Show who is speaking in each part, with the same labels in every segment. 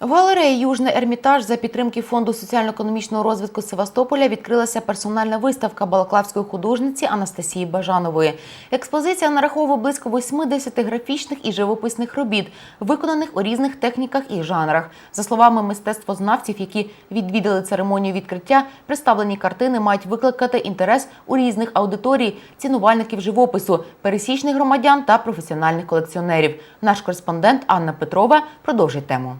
Speaker 1: В галереї Южний Ермітаж за підтримки фонду соціально-економічного розвитку Севастополя відкрилася персональна виставка балаклавської художниці Анастасії Бажанової. Експозиція нараховує близько 80 графічних і живописних робіт, виконаних у різних техніках і жанрах. За словами мистецтвознавців, які відвідали церемонію відкриття, представлені картини мають викликати інтерес у різних аудиторій, цінувальників живопису, пересічних громадян та професіональних колекціонерів. Наш кореспондент Анна Петрова продовжить тему.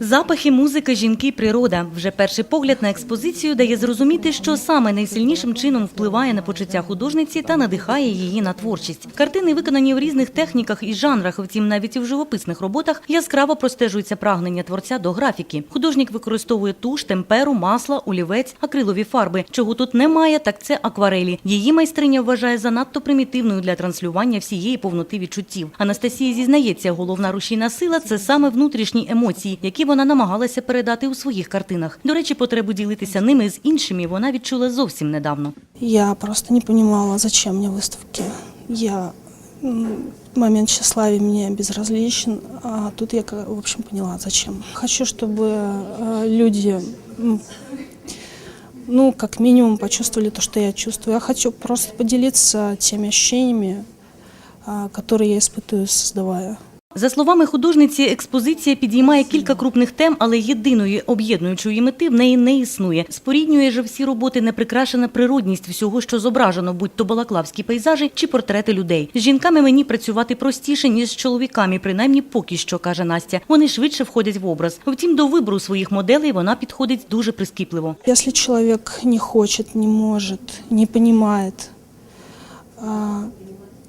Speaker 2: Запахи, музика, жінки, природа. Вже перший погляд на експозицію дає зрозуміти, що саме найсильнішим чином впливає на почуття художниці та надихає її на творчість. Картини виконані в різних техніках і жанрах. Втім, навіть в живописних роботах яскраво простежується прагнення творця до графіки. Художник використовує туш, темперу, масло, олівець, акрилові фарби. Чого тут немає, так це акварелі. Її майстриня вважає занадто примітивною для транслювання всієї повноти відчуттів. Анастасія зізнається, головна рушійна сила це саме внутрішні емоції, які вона намагалася передати у своїх картинах. До речі, потребу ділитися ними з іншими вона відчула зовсім недавно.
Speaker 3: Я просто не понимала, зачем мне выставки. Я м, момент тщеславия мне безразличен, а тут я, ка- в общем, поняла, зачем. Хочу, чтобы э, люди, м, ну, как минимум, почувствовали то, что я чувствую. Я хочу просто поделиться теми ощущениями, а, которые я испытываю, создавая.
Speaker 2: за словами художниці, експозиція підіймає кілька крупних тем, але єдиної об'єднуючої мети в неї не існує. Споріднює же всі роботи неприкрашена природність всього, що зображено, будь то балаклавські пейзажі чи портрети людей. З жінками мені працювати простіше ніж з чоловіками, принаймні поки що каже Настя. Вони швидше входять в образ. Втім, до вибору своїх моделей вона підходить дуже прискіпливо.
Speaker 3: Если человек не хочет, не может, не а,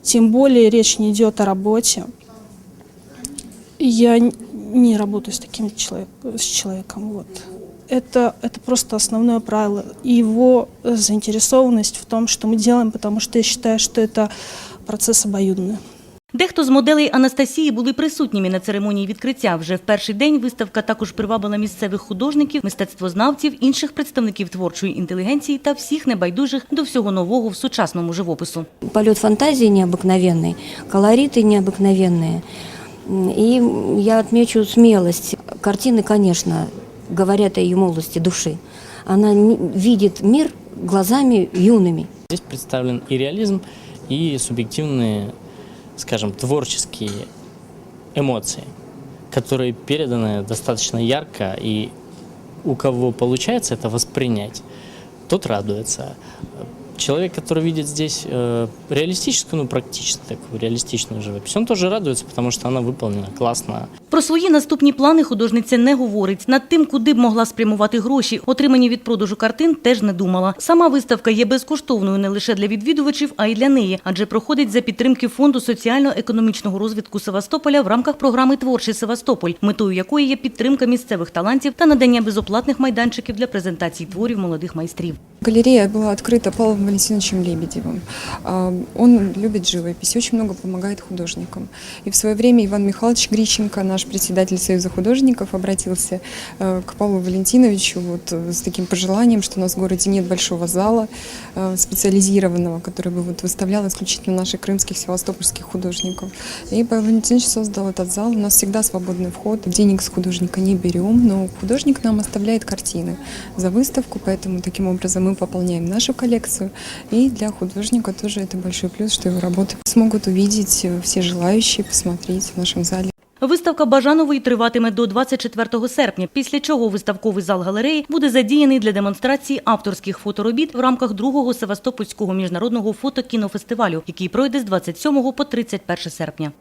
Speaker 3: тем более речь не идет о работе, я н- не работаю с таким человек, с человеком. Вот. Это, это просто основное правило. И его э, заинтересованность в том, что мы делаем, потому что я считаю, что это процесс обоюдный.
Speaker 2: Дехто з моделей Анастасії були присутніми на церемонії відкриття. Вже в перший день виставка також привабила місцевих художників, мистецтвознавців, інших представників творчої інтелігенції та всіх небайдужих до всього нового в сучасному живопису.
Speaker 4: полет фантазии необыкновенный, колориты необыкновенные. И я отмечу смелость. Картины, конечно, говорят о ее молодости души. Она видит мир глазами юными.
Speaker 5: Здесь представлен и реализм, и субъективные, скажем, творческие эмоции, которые переданы достаточно ярко, и у кого получается это воспринять, тот радуется. Человек, который видит здесь э, реалистическую, ну практически такую реалистичную живопись, он тоже радуется, потому что она выполнена классно,
Speaker 2: Про свої наступні плани художниця не говорить. Над тим, куди б могла спрямувати гроші, отримані від продажу картин, теж не думала. Сама виставка є безкоштовною не лише для відвідувачів, а й для неї, адже проходить за підтримки фонду соціально-економічного розвитку Севастополя в рамках програми Творчий Севастополь, метою якої є підтримка місцевих талантів та надання безоплатних майданчиків для презентації творів молодих майстрів.
Speaker 6: Галерея была открыта Павлом Валентиновичем Лебедевым. А, Он любит живопись, очень много помогает художникам. И в свое время Иван Михайлович Грищенко, наш председатель Союза художников, обратился э, к Павлу Валентиновичу вот э, с таким пожеланием, что у нас в городе нет большого зала э, специализированного, который бы вот выставлял исключительно наших крымских, севастопольских художников. И Павел Валентинович создал этот зал. У нас всегда свободный вход. Денег с художника не берем, но художник нам оставляет картины за выставку, поэтому таким образом мы пополняем нашу коллекцию. И для художника тоже это большой плюс, что его работы смогут увидеть э, все желающие, посмотреть в нашем зале.
Speaker 2: Виставка Бажанової триватиме до 24 серпня, після чого виставковий зал галереї буде задіяний для демонстрації авторських фоторобіт в рамках другого Севастопольського міжнародного фото-кінофестивалю, який пройде з 27 по 31 серпня.